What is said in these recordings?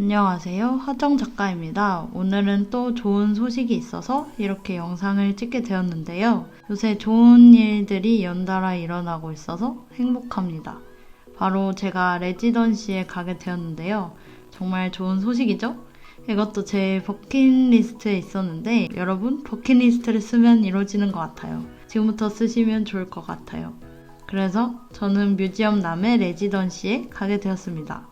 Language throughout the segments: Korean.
안녕하세요. 하정 작가입니다. 오늘은 또 좋은 소식이 있어서 이렇게 영상을 찍게 되었는데요. 요새 좋은 일들이 연달아 일어나고 있어서 행복합니다. 바로 제가 레지던시에 가게 되었는데요. 정말 좋은 소식이죠? 이것도 제 버킷리스트에 있었는데 여러분 버킷리스트를 쓰면 이루어지는 것 같아요. 지금부터 쓰시면 좋을 것 같아요. 그래서 저는 뮤지엄 남의 레지던시에 가게 되었습니다.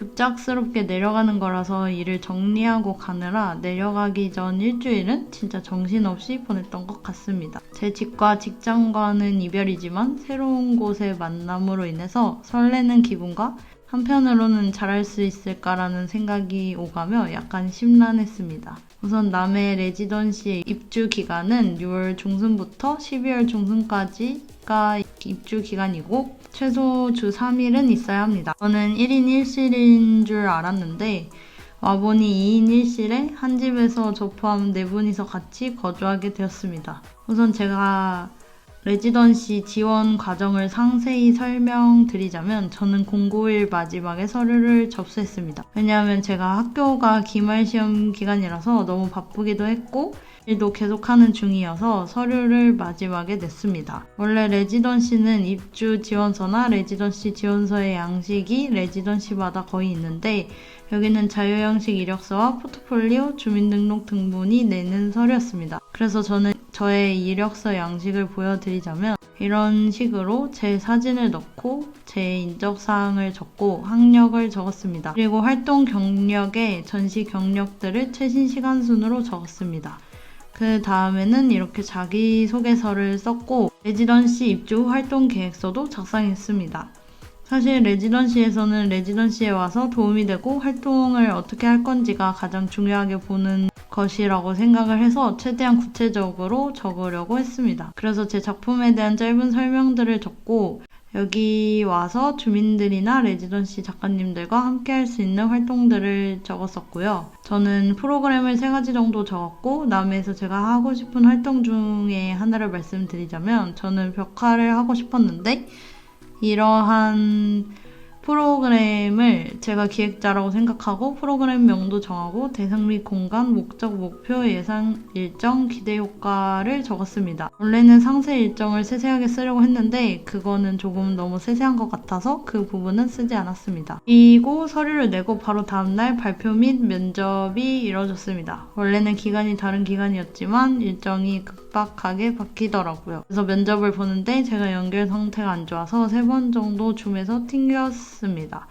급작스럽게 내려가는 거라서 일을 정리하고 가느라 내려가기 전 일주일은 진짜 정신없이 보냈던 것 같습니다. 제 집과 직장과는 이별이지만 새로운 곳의 만남으로 인해서 설레는 기분과 한편으로는 잘할 수 있을까라는 생각이 오가며 약간 심란했습니다. 우선 남해 레지던시 입주 기간은 6월 중순부터 12월 중순까지가 입주 기간이고 최소 주 3일은 있어야 합니다. 저는 1인 1실인 줄 알았는데 와보니 2인 1실에 한 집에서 저 포함 4분이서 같이 거주하게 되었습니다. 우선 제가 레지던시 지원 과정을 상세히 설명드리자면 저는 공고일 마지막에 서류를 접수했습니다. 왜냐하면 제가 학교가 기말 시험 기간이라서 너무 바쁘기도 했고 일도 계속하는 중이어서 서류를 마지막에 냈습니다. 원래 레지던시는 입주 지원서나 레지던시 지원서의 양식이 레지던시마다 거의 있는데 여기는 자유형식 이력서와 포트폴리오, 주민등록 등본이 내는 서류였습니다. 그래서 저는 저의 이력서 양식을 보여드리자면 이런 식으로 제 사진을 넣고 제 인적사항을 적고 학력을 적었습니다. 그리고 활동 경력에 전시 경력들을 최신 시간 순으로 적었습니다. 그 다음에는 이렇게 자기소개서를 썼고 레지던시 입주 후 활동 계획서도 작성했습니다. 사실 레지던시에서는 레지던시에 와서 도움이 되고 활동을 어떻게 할 건지가 가장 중요하게 보는 것이라고 생각을 해서 최대한 구체적으로 적으려고 했습니다. 그래서 제 작품에 대한 짧은 설명들을 적고 여기 와서 주민들이나 레지던시 작가님들과 함께 할 수 있는 활동들을 적었었고요. 저는 프로그램을 세 가지 정도 적었고, 남해에서 제가 하고 싶은 활동 중에 하나를 말씀드리자면, 저는 벽화를 하고 싶었는데, 이러한 프로그램을 제가 기획자라고 생각하고 프로그램 명도 정하고 대상 및 공간, 목적, 목표, 예상 일정, 기대 효과를 적었습니다. 원래는 상세 일정을 세세하게 쓰려고 했는데 그거는 조금 너무 세세한 것 같아서 그 부분은 쓰지 않았습니다. 그리고 서류를 내고 바로 다음날 발표 및 면접이 이뤄졌습니다. 원래는 기간이 다른 기간이었지만 일정이 급박하게 바뀌더라고요. 그래서 면접을 보는데 제가 연결 상태가 안 좋아서 세 번 정도 줌에서 튕겼 습니다.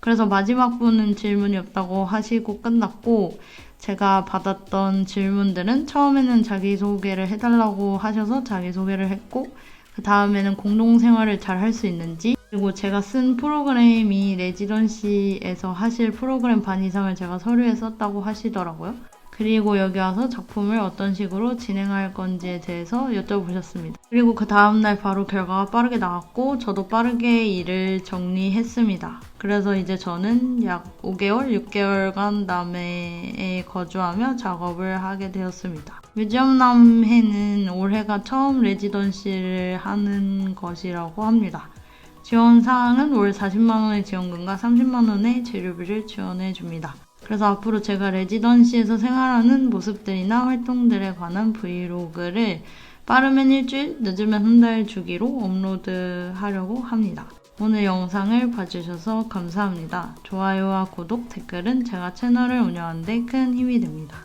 그래서 마지막 분은 질문이 없다고 하시고 끝났고 제가 받았던 질문들은 처음에는 자기소개를 해달라고 하셔서 자기소개를 했고 그 다음에는 공동생활을 잘 할 수 있는지 그리고 제가 쓴 프로그램이 레지던시에서 하실 프로그램 반 이상을 제가 서류에 썼다고 하시더라고요. 그리고 여기 와서 작품을 어떤 식으로 진행할 건지에 대해서 여쭤보셨습니다. 그리고 그 다음날 바로 결과가 빠르게 나왔고 저도 빠르게 일을 정리했습니다. 그래서 이제 저는 약 5개월, 6개월간 남해에 거주하며 작업을 하게 되었습니다. 뮤지엄 남해는 올해가 처음 레지던시를 하는 것이라고 합니다. 지원 사항은 월 40만 원의 지원금과 30만 원의 재료비를 지원해 줍니다. 그래서 앞으로 제가 레지던시에서 생활하는 모습들이나 활동들에 관한 브이로그를 빠르면 일주일, 늦으면 한 달 주기로 업로드 하려고 합니다. 오늘 영상을 봐주셔서 감사합니다. 좋아요와 구독, 댓글은 제가 채널을 운영하는데 큰 힘이 됩니다.